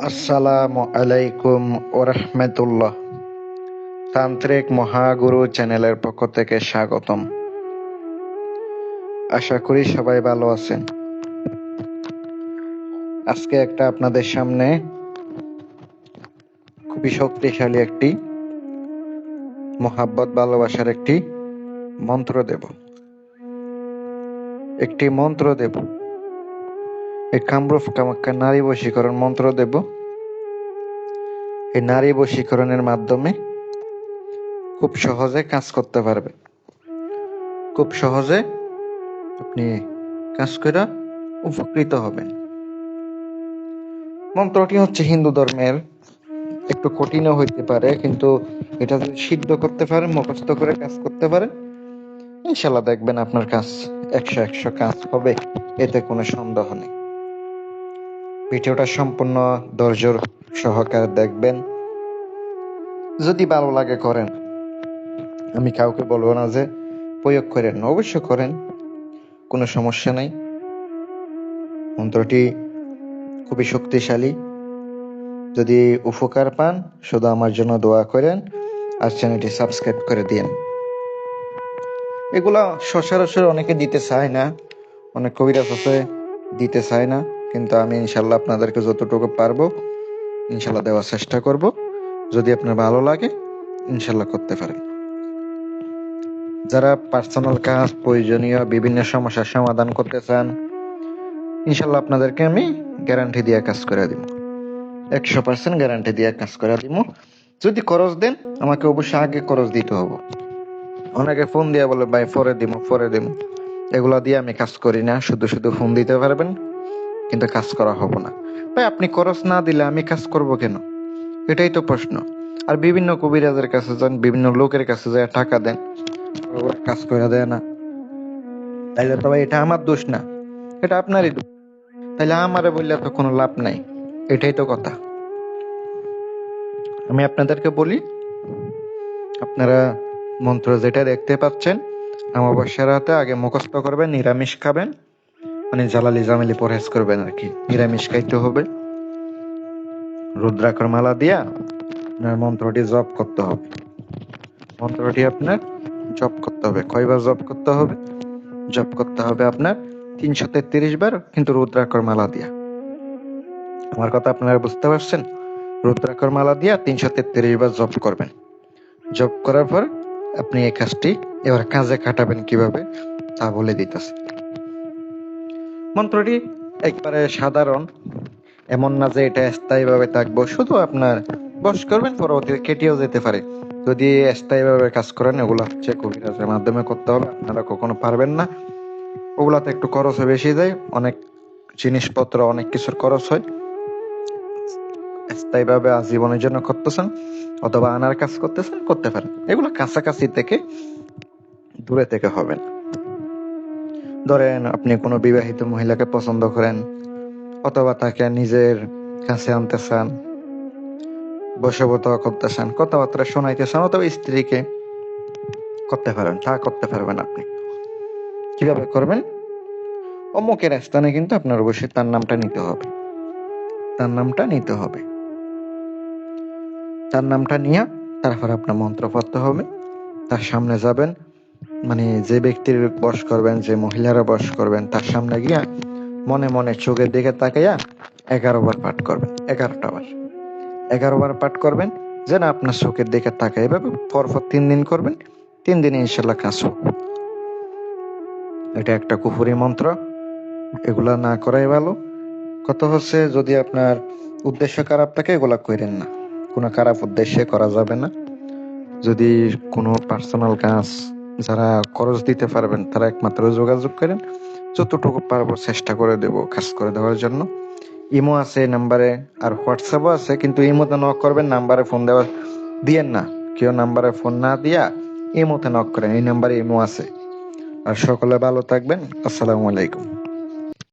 আসসালামু আলাইকুম ওরহমতুল্লাহ তান্ত্রিক মহাগুরু চ্যানেলের পক্ষ থেকে স্বাগতম। আশা করি সবাই ভালো আছেন। আজকে একটা আপনাদের সামনে খুবই শক্তিশালী একটি, মোহাব্বত ভালোবাসার একটি মন্ত্র দেব। একটি মন্ত্র দেব। এই কামরূপ কামাখ্যা নারী বশীকরণ মন্ত্র দেব। এই নারী বশীকরণের মাধ্যমে খুব সহজে কাজ করতে পারবে। খুব সহজে আপনি কাজ করে উপকৃত হবেন। মন্ত্রটি হচ্ছে হিন্দু ধর্মের একটু কঠিনও হইতে পারে, কিন্তু এটা যদি সিদ্ধ করতে পারেন মুখস্থ করে কাজ করতে পারেন ইনশাল্লাহ দেখবেন আপনার কাজ একশো একশো কাজ হবে, এতে কোনো সন্দেহ নেই। ভিডিওটা সম্পূর্ণ ধৈর্য সহকারে দেখবেন। যদি ভালো লাগে করেন, আমি কাউকে বলব না যে প্রয়োগ করেন অবশ্য করেন, কোনো সমস্যা নাই। মন্ত্রটি খুবই শক্তিশালী। যদি উপকার পান, শুধু আমার জন্য দোয়া করেন আর চ্যানেলটি সাবস্ক্রাইব করে দিন এগুলা সচরাচর অনেকে দিতে চায় না, অনেক কবিরাজ আছে, দিতে চায় না। কিন্তু আমি ইনশাল্লাহ আপনাদেরকে যতটুকু পারব, ইনশাল্লাহ দেওয়ার চেষ্টা করব। যদি আপনার ভালো লাগে, ইনশাল্লাহ করতে পারেন। যারা পার্সোনাল কাজ, প্রয়োজনীয় বিভিন্ন সমস্যার সমাধান করতে চান, ইনশাল্লাহ আপনাদেরকে আমি গ্যারান্টি দিয়ে কাজ করে দিব। একশো পার্সেন্ট গ্যারান্টি দিয়ে কাজ করে দিব। যদি খরচ দেন, আমাকে অবশ্যই আগে খরচ দিতে হবে। অনেকে ফোন দিয়ে বলে, ভাই, পরে দিব পরে দিব এগুলা দিয়ে আমি কাজ করি না, শুধু শুধু ফোন দিতে পারবেন। কিন্তু কাজ করা হবে না। ভাই, আপনি খরচ না দিলে আমি কাজ করব কেন? এটাই তো প্রশ্ন। আর বিভিন্ন কবিরাজের কাছে যান, বিভিন্ন লোকের কাছে যায় টাকা দেন। কাজ করে দেয় না। তাইলে তো ভাই, এটা আমার দোষ না। এটা আপনারই দোষ। তাইলে আমারে বললে তো কোনো লাভ নাই। এটাই তো কথা। আমি আপনাদেরকে বলি, আপনারা মন্ত্র যেটা দেখতে পাচ্ছেন অমাবস্যার রাতে আগে মুখস্থ করবেন, নিরামিষ খাবেন। মানে জালালি জামেলি পরহেজ করবেন আর কি। নিরামিষ খাইতে হবে। রুদ্রাকর মালা দিয়া আপনার মন্ত্রটি জপ করতে হবে। মন্ত্রটি আপনার জপ করতে হবে। কয়বার জপ করতে হবে? জপ করতে হবে আপনার তিনশো তেত্রিশ বার, কিন্তু রুদ্রাকর মালা দিয়া। আমার কথা আপনারা বুঝতে পারছেন? রুদ্রাকর মালা দিয়া তিনশো তেত্রিশ বার জপ করবেন। জপ করার পর আপনি এই কাজটি এবার কাজে কাটাবেন কীভাবে? তা বলে দিতেছে। মন্ত্রটি একবারে সাধারণ, এমন না যে এটা স্থায়ীভাবে থাকব, শুধু আপনার বস করবেন, পরবর্তীতে কেটেও যেতে পারে। যদি স্থায়ীভাবে কাজ করেন ওগুলো হচ্ছে কবিরাজের মাধ্যমে করতে হবে, আপনারা কখনো পারবেন না। ওগুলাতে একটু খরচ বেশি যায় অনেক জিনিসপত্র, অনেক কিছুর খরচ হয়। স্থায়ীভাবে আজীবনের জন্য করতেছেন, অথবা আনার কাজ করতেছেন, করতে পারেন। এগুলো কাছাকাছি থেকে দূরে থেকে হবে না ধরেন আপনি কোনো বিবাহিত মহিলাকে পছন্দ করেন, অথবা তাকে নিজের কাছে আনতে চান বসবত করতে চান, কথাবার্তা শোনাইতে চান, অথবা স্ত্রীকে করতে পারেন, তা করতে পারবেন আপনি। কীভাবে করবেন? অমুকের স্থানে কিন্তু আপনার অবশ্যই তার নামটা নিতে হবে। তার নামটা নিতে হবে। তার নামটা নিয়ে তারপর আপনার মন্ত্র পড়তে হবে। তার সামনে যাবেন মানে যে ব্যক্তির বস করবেন, যে মহিলারা বস করবেন, তার সামনে গিয়া মনে মনে চোখের দিকে তাকাইয়া এগারো বার পাঠ করবেন, এগারোটা বার। এগারো বার পাঠ করবেন, যেন আপনার চোখের দিকে তাকাই এভাবে পরপর তিন দিন করবেন, তিন দিনে ইনশাল্লাহ কাজ হবে। এটা একটা কুফুরি মন্ত্র, এগুলা না করাই ভালো। কত হচ্ছে, যদি আপনার উদ্দেশ্য খারাপ থাকে, এগুলা করেন না। কোনো খারাপ উদ্দেশ্যে করা যাবে না। যদি কোনো পার্সোনাল কাজ যারা খরচ দিতে পারবেন, তারা একমাত্র যোগাযোগ করেন। যতটুকু পারব চেষ্টা করে দেব কাজ করে দেওয়ার জন্য। ইমো আছে নাম্বারে, আর হোয়াটসঅ্যাপও আছে, কিন্তু ইমোতে নক করবেন, নাম্বারে ফোন দেওয়া দিয়েন না। কেউ নাম্বারে ফোন না দিয়া ইমোতে নক করেন, এই নাম্বারে ইমো আছে। আর সকলে ভালো থাকবেন, আসসালামু আলাইকুম।